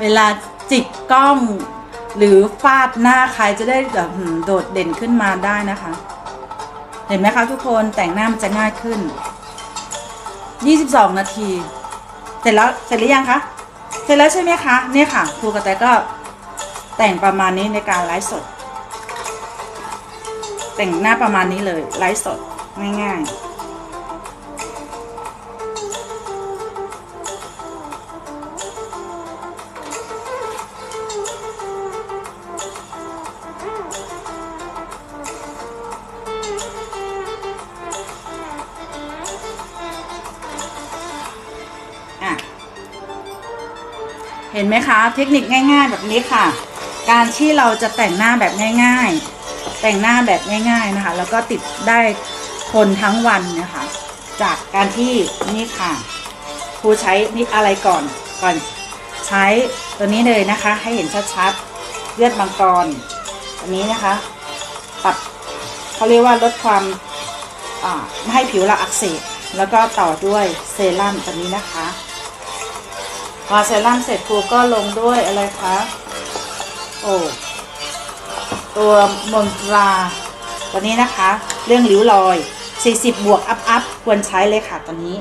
เวลาจิกกล้องหรือฟาดหน้าใครจะได้แบบโดดเด่นขึ้นมาได้นะคะ เห็นไหมคะทุกคนแต่งหน้ามันจะง่ายขึ้น 22 นาที เสร็จแล้วเสร็จหรือยังคะ เสร็จแล้วใช่ไหมคะเนี่ยค่ะครูกระแตก็แต่งประมาณนี้ในการไลฟ์สด แต่งหน้าประมาณนี้เลยไลฟ์สดง่ายๆ เห็นไหมคะเทคนิคง่าย ๆ แบบนี้ค่ะ การที่เราจะแต่งหน้าแบบง่าย ๆ แต่งหน้าแบบง่าย ๆนะคะ แล้วก็ติดได้คนทั้งวันนี่ยค่ะจากการที่นี่ค่ะครูใช้นี่อะไรก่อนก่อนใช้ตัวนี้เลยนะคะ ให้เห็นชัดๆเลือดมังกรอันนี้นะคะปรับเขาเรียกว่าลดความไม่ให้ผิวเราอักเสบแล้วก็ต่อด้วยเซรั่มตัวนี้นะคะ พอเซรั่มเสร็จครูก็ลงด้วยอะไรคะ โอ้ตัวมนตราตัวนี้นะคะ เรื่องริ้วรอย 40 บวกอัพอัพควรใช้เลยค่ะตัวนี้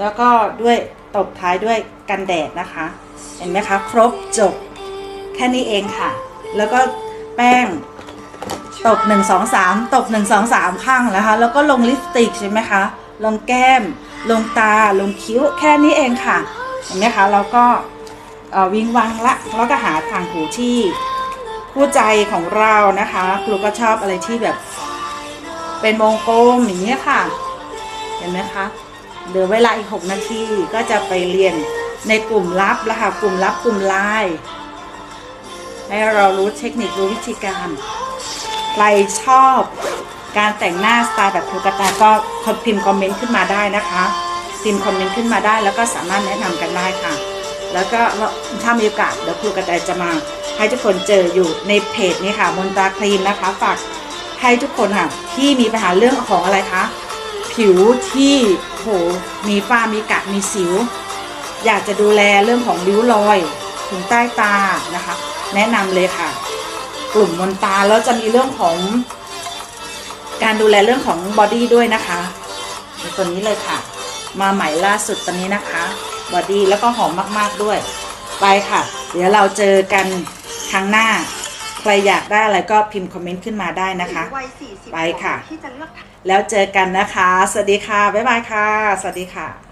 แล้วก็ด้วยตบท้ายด้วยกันแดดนะคะ เห็นไหมคะ ครบจบ แค่นี้เองค่ะ แล้วก็แป้งตบ 1 2 3 ตบ 1 2 3 ข้างนะคะ แล้วก็ลงลิปสติกใช่ไหมคะ ลงแก้ม ลงตา ลงคิ้ว แค่นี้เองค่ะ เห็นไหมคะแล้วก็เอ่อวิงวังละแล้วก็หาทางหูที่คู่ใจของเรานะคะครูก็ชอบอะไรที่แบบ เป็นวงกลมอย่างนี้ยค่ะ เห็นไหมคะเหลือเวลาอีก 6 นาทีก็จะไปเรียนในกลุ่มลับล้วค่ะกลุ่มลับกลุ่มไลน์ให้เรารู้เทคนิครู้วิธีการ ใครชอบการแต่งหน้าสไตล์แบบครูกระแตก็พิมพ์คอมเมนต์ขึ้นมาได้นะคะ พิมพ์คอมเมนต์ขึ้นมาได้ แล้วก็สามารถแนะนำกันได้ค่ะ แล้วก็ถ้ามีโอกาสเดี๋ยวครูกระแตจะมา ให้ทุกคนเจออยู่ในเพจนี้ค่ะมนตาครีมนะคะฝากให้ทุกคนค่ะที่มีปัญหาเรื่องของอะไรคะผิวที่โหมีฝ้ามีกระมีสิว อยากจะดูแลเรื่องของริ้วรอยถึงใต้ตานะคะ แนะนำเลยค่ะ กลุ่มมนตาแล้วจะมีเรื่องของ การดูแลเรื่องของบอดี้ด้วยนะคะตัวนี้เลยค่ะ มาใหม่ล่าสุดตัวนี้นะคะบอดี้แล้วก็หอมมากๆด้วย ไปค่ะ เดี๋ยวเราเจอกันครั้งหน้า ใครอยากได้อะไรก็พิมพ์คอมเมนต์ขึ้นมาได้นะคะวัย40ไปค่ะที่จะเลือกแล้วเจอกันนะคะ สวัสดีค่ะ บ๊ายบายค่ะ สวัสดีค่ะ